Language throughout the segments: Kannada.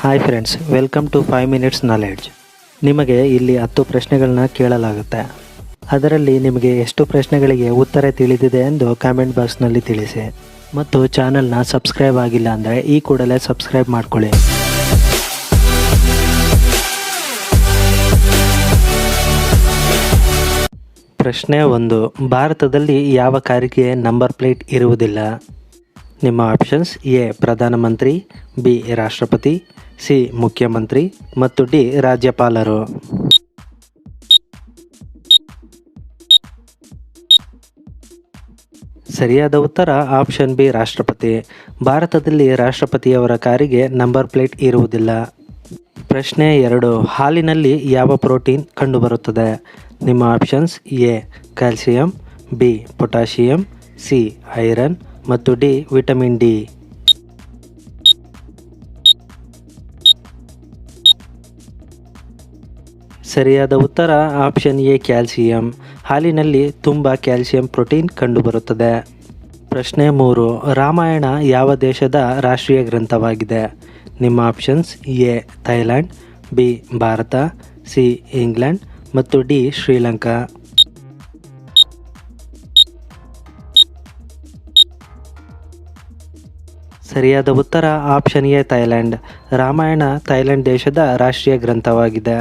Hi friends welcome to five minutes knowledge ನಿಮಗೆ ಇಲ್ಲಿ ಹತ್ತು ಪ್ರಶ್ನೆಗಳನ್ನ ಕೇಳಲಾಗುತ್ತೆ. ಅದರಲ್ಲಿ ನಿಮಗೆ ಎಷ್ಟು ಪ್ರಶ್ನೆಗಳಿಗೆ ಉತ್ತರ ತಿಳಿದಿದೆ ಎಂದು ಕಾಮೆಂಟ್ ಬಾಕ್ಸ್ನಲ್ಲಿ ತಿಳಿಸಿ. ಮತ್ತು ಚಾನಲ್ನ ಸಬ್ಸ್ಕ್ರೈಬ್ ಆಗಿಲ್ಲ ಅಂದರೆ ಈ ಕೂಡಲೇ ಸಬ್ಸ್ಕ್ರೈಬ್ ಮಾಡ್ಕೊಳ್ಳಿ. ಪ್ರಶ್ನೆ ಒಂದು, ಭಾರತದಲ್ಲಿ ಯಾವ ಕಾರಿಗೆ ನಂಬರ್ ಪ್ಲೇಟ್ ಇರುವುದಿಲ್ಲ? ನಿಮ್ಮ ಆಪ್ಷನ್ಸ್ ಎ, ಪ್ರಧಾನಮಂತ್ರಿ, ಬಿ, ರಾಷ್ಟ್ರಪತಿ, ಸಿ, ಮುಖ್ಯಮಂತ್ರಿ ಮತ್ತು ಡಿ, ರಾಜ್ಯಪಾಲರು. ಸರಿಯಾದ ಉತ್ತರ ಆಪ್ಷನ್ ಬಿ, ರಾಷ್ಟ್ರಪತಿ. ಭಾರತದಲ್ಲಿ ರಾಷ್ಟ್ರಪತಿಯವರ ಕಾರಿಗೆ ನಂಬರ್ ಪ್ಲೇಟ್ ಇರುವುದಿಲ್ಲ. ಪ್ರಶ್ನೆ ಎರಡು, ಹಾಲಿನಲ್ಲಿ ಯಾವ ಪ್ರೋಟೀನ್ ಕಂಡುಬರುತ್ತದೆ? ನಿಮ್ಮ options A, calcium, B, potassium, C, iron ಮತ್ತು ಡಿ, ವಿಟಮಿನ್ ಡಿ. ಸರಿಯಾದ ಉತ್ತರ ಆಪ್ಷನ್ ಎ, ಕ್ಯಾಲ್ಸಿಯಂ. ಹಾಲಿನಲ್ಲಿ ತುಂಬ ಕ್ಯಾಲ್ಸಿಯಂ ಪ್ರೋಟೀನ್ ಕಂಡುಬರುತ್ತದೆ. ಪ್ರಶ್ನೆ ಮೂರು, ರಾಮಾಯಣ ಯಾವ ದೇಶದ ರಾಷ್ಟ್ರೀಯ ಗ್ರಂಥವಾಗಿದೆ? ನಿಮ್ಮ options A, Thailand, B, Bharat, C, England ಮತ್ತು ಡಿ, ಶ್ರೀಲಂಕಾ. ಸರಿಯಾದ ಉತ್ತರ option A Thailand Ramayana Thailand ದೇಶದ ರಾಷ್ಟ್ರೀಯ ಗ್ರಂಥವಾಗಿದೆ.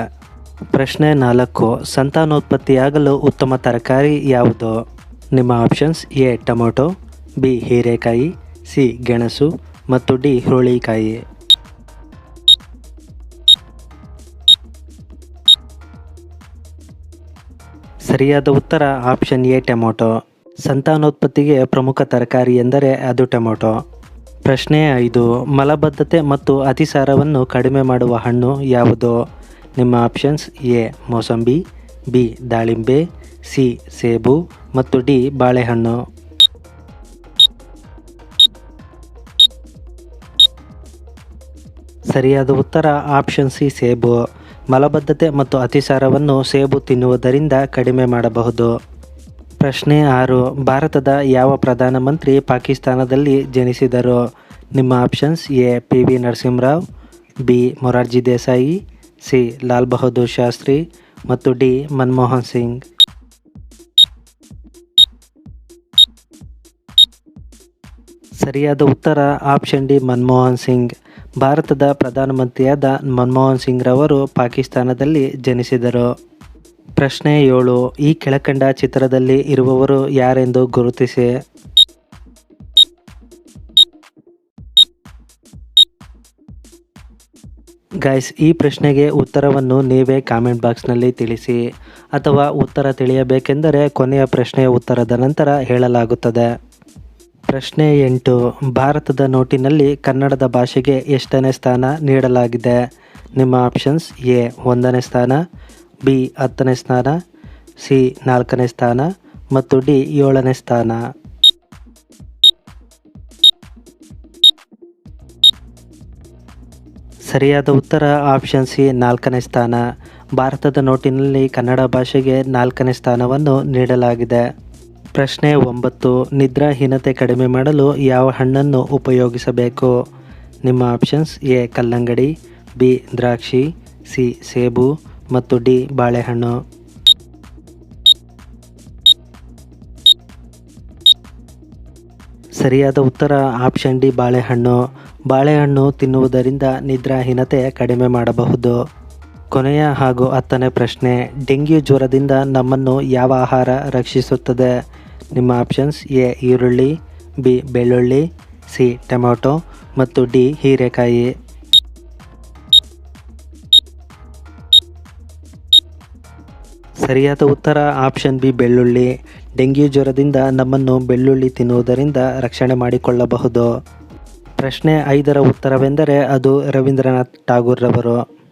ಪ್ರಶ್ನೆ ನಾಲ್ಕು, ಸಂತಾನೋತ್ಪತ್ತಿಯಾಗಲು ಉತ್ತಮ ತರಕಾರಿ ಯಾವುದು? ನಿಮ್ಮ ಆಪ್ಷನ್ಸ್ ಎ, ಟೊಮೊಟೊ, ಬಿ, ಹೀರೆಕಾಯಿ, ಸಿ, ಗೆಣಸು ಮತ್ತು ಡಿ, ಹುರುಳಿಕಾಯಿ. ಸರಿಯಾದ ಉತ್ತರ ಆಪ್ಷನ್ ಎ, ಟೊಮೊಟೊ. ಸಂತಾನೋತ್ಪತ್ತಿಗೆ ಪ್ರಮುಖ ತರಕಾರಿ ಎಂದರೆ ಅದು ಟೊಮೊಟೊ. ಪ್ರಶ್ನೆ ಐದು, ಮಲಬದ್ಧತೆ ಮತ್ತು ಅತಿಸಾರವನ್ನು ಕಡಿಮೆ ಮಾಡುವ ಹಣ್ಣು ಯಾವುದು? ನಿಮ್ಮ ಆಪ್ಷನ್ಸ್ ಎ, ಮೋಸಂಬಿ, ಬಿ, ದಾಳಿಂಬೆ, ಸಿ, ಸೇಬು ಮತ್ತು ಡಿ, ಬಾಳೆಹಣ್ಣು. ಸರಿಯಾದ ಉತ್ತರ ಆಪ್ಷನ್ ಸಿ, ಸೇಬು. ಮಲಬದ್ಧತೆ ಮತ್ತು ಅತಿಸಾರವನ್ನು ಸೇಬು ತಿನ್ನುವುದರಿಂದ ಕಡಿಮೆ ಮಾಡಬಹುದು. ಪ್ರಶ್ನೆ ಆರು. ಭಾರತದ ಯಾವ ಪ್ರಧಾನಮಂತ್ರಿ ಪಾಕಿಸ್ತಾನದಲ್ಲಿ ಜನಿಸಿದರು? ನಿಮ್ಮ options A, P V Narasimha Rao, B Morarji Desai, C Lal Bahadur Shastri ಮತ್ತು ಡಿ ಮನಮೋಹನ್ ಸಿಂಗ್. ಸರಿಯಾದ ಉತ್ತರ ಆಪ್ಷನ್ ಡಿ ಮನಮೋಹನ್ ಸಿಂಗ್. ಭಾರತದ ಪ್ರಧಾನಮಂತ್ರಿಯಾದ ಮನಮೋಹನ್ ಸಿಂಗ್ರವರು ಪಾಕಿಸ್ತಾನದಲ್ಲಿ ಜನಿಸಿದರು. ಪ್ರಶ್ನೆ ಏಳು, ಈ ಕೆಳಕಂಡ ಚಿತ್ರದಲ್ಲಿ ಇರುವವರು ಯಾರೆಂದು ಗುರುತಿಸಿ. ಗೈಸ್ ಈ ಪ್ರಶ್ನೆಗೆ ಉತ್ತರವನ್ನು ನೀವೇ ಕಾಮೆಂಟ್ ಬಾಕ್ಸ್ನಲ್ಲಿ ತಿಳಿಸಿ, ಅಥವಾ ಉತ್ತರ ತಿಳಿಯಬೇಕೆಂದರೆ ಕೊನೆಯ ಪ್ರಶ್ನೆಯ ಉತ್ತರದ ನಂತರ ಹೇಳಲಾಗುತ್ತದೆ. ಪ್ರಶ್ನೆ ಎಂಟು, ಭಾರತದ ನೋಟಿನಲ್ಲಿ ಕನ್ನಡದ ಭಾಷೆಗೆ ಎಷ್ಟನೇ ಸ್ಥಾನ ನೀಡಲಾಗಿದೆ? ನಿಮ್ಮ ಆಪ್ಷನ್ಸ್ ಎ, ಒಂದನೇ ಸ್ಥಾನ ಬಿ ಹತ್ತನೇ ಸ್ಥಾನ, ಸಿ ನಾಲ್ಕನೇ ಸ್ಥಾನ ಮತ್ತು ಡಿ ಏಳನೇ ಸ್ಥಾನ. ಸರಿಯಾದ ಉತ್ತರ ಆಪ್ಷನ್ ಸಿ ನಾಲ್ಕನೇ ಸ್ಥಾನ. ಭಾರತದ ನೋಟಿನಲ್ಲಿ ಕನ್ನಡ ಭಾಷೆಗೆ ನಾಲ್ಕನೇ ಸ್ಥಾನವನ್ನು ನೀಡಲಾಗಿದೆ. ಪ್ರಶ್ನೆ ಒಂಬತ್ತು, ನಿದ್ರಾಹೀನತೆ ಕಡಿಮೆ ಮಾಡಲು ಯಾವ ಹಣ್ಣನ್ನು ಉಪಯೋಗಿಸಬೇಕು? ನಿಮ್ಮ ಆಪ್ಷನ್ಸ್ ಎ ಕಲ್ಲಂಗಡಿ, ಬಿ ದ್ರಾಕ್ಷಿ, ಸಿ ಸೇಬು ಮತ್ತು ಡಿ ಬಾಳೆಹಣ್ಣು. ಸರಿಯಾದ ಉತ್ತರ ಆಪ್ಷನ್ ಡಿ ಬಾಳೆಹಣ್ಣು. ಬಾಳೆಹಣ್ಣು ತಿನ್ನುವುದರಿಂದ ನಿದ್ರಾಹೀನತೆ ಕಡಿಮೆ ಮಾಡಬಹುದು. ಕೊನೆಯ ಹಾಗೂ ಹತ್ತನೇ ಪ್ರಶ್ನೆ, ಡೆಂಗ್ಯೂ ಜ್ವರದಿಂದ ನಮ್ಮನ್ನು ಯಾವ ಆಹಾರ ರಕ್ಷಿಸುತ್ತದೆ? ನಿಮ್ಮ ಆಪ್ಷನ್ಸ್ ಎ, ಈರುಳ್ಳಿ, ಬಿ, ಬೆಳ್ಳುಳ್ಳಿ, ಸಿ ಟೊಮ್ಯಾಟೊ ಮತ್ತು ಡಿ, ಹೀರೆಕಾಯಿ. ಸರಿಯಾದ ಉತ್ತರ ಆಪ್ಷನ್ ಬಿ ಬೆಳ್ಳುಳ್ಳಿ. ಡೆಂಗ್ಯೂ ಜ್ವರದಿಂದ ನಮ್ಮನ್ನು ಬೆಳ್ಳುಳ್ಳಿ ತಿನ್ನುವುದರಿಂದ ರಕ್ಷಣೆ ಮಾಡಿಕೊಳ್ಳಬಹುದು. ಪ್ರಶ್ನೆ ಐದರ ಉತ್ತರವೆಂದರೆ ಅದು ರವೀಂದ್ರನಾಥ್ ಠಾಗೂರ್ರವರು.